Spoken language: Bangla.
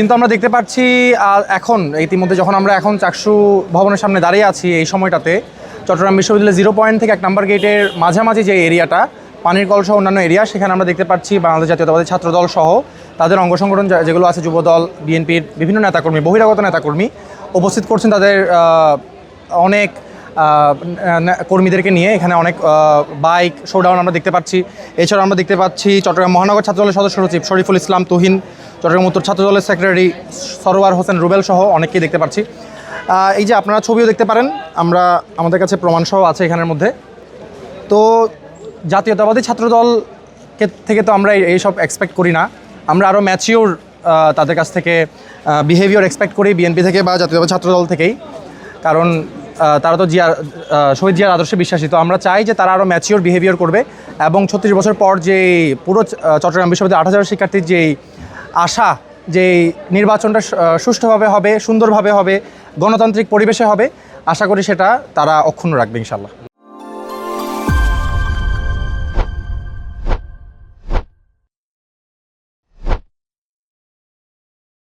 কিন্তু আমরা দেখতে পাচ্ছি এখন, ইতিমধ্যে যখন আমরা এখন চাকসু ভবনের সামনে দাঁড়িয়ে আছি এই সময়টাতে, চট্টগ্রাম বিশ্ববিদ্যালয়ের জিরো পয়েন্ট থেকে এক নাম্বার গেটের মাঝামাঝি যে এরিয়াটা পানির কল সহ অন্যান্য এরিয়া সেখানে আমরা দেখতে পাচ্ছি বাংলাদেশ জাতীয়তাবাদী ছাত্রদল সহ তাদের অঙ্গ সংগঠন যেগুলো আছে যুবদল বিএনপির বিভিন্ন নেতাকর্মী, বহিরাগত নেতাকর্মী উপস্থিত করছেন তাদের অনেক কর্মীদেরকে নিয়ে। এখানে অনেক বাইক শোডাউন আমরা দেখতে পাচ্ছি। এছাড়াও আমরা দেখতে পাচ্ছি চট্টগ্রাম মহানগর ছাত্রদলের সদস্য সচিব শরীফুল ইসলাম তুহিন। চট্টগ্রাম উত্তর ছাত্রদলের সেক্রেটারি সরোয়ার হোসেন রুবেল সহ অনেককেই দেখতে পাচ্ছি এই যে আপনারা ছবিও দেখতে পারেন, আমরা আমাদের কাছে প্রমাণ সহ আছে এখানের মধ্যে। তো জাতীয়তাবাদী ছাত্রদলকে থেকে তো আমরা এই- এইসব এক্সপেক্ট করি না। আমরা আরও ম্যাচিওর তাদের কাছ থেকে বিহেভিয়ার এক্সপেক্ট করি বিএনপি থেকে বা জাতীয়তাবাদী ছাত্রদল থেকেই। কারণ তারা তো জিয়ার শহীদ জিয়ার আদর্শে বিশ্বাসী। তো আমরা চাই যে তারা আরও ম্যাচিওর বিহেভিয়ার করবে এবং ছত্রিশ বছর পর যে পুরো চট্টগ্রাম বিশ্ববিদ্যালয়ের আট হাজার শিক্ষার্থীর যেই আশা যে নির্বাচনটা সুষ্ঠুভাবে হবে, সুন্দরভাবে হবে, গণতান্ত্রিক পরিবেশে হবে, আশা করি সেটা তারা অক্ষুণ্ণ রাখবে ইনশাল্লাহ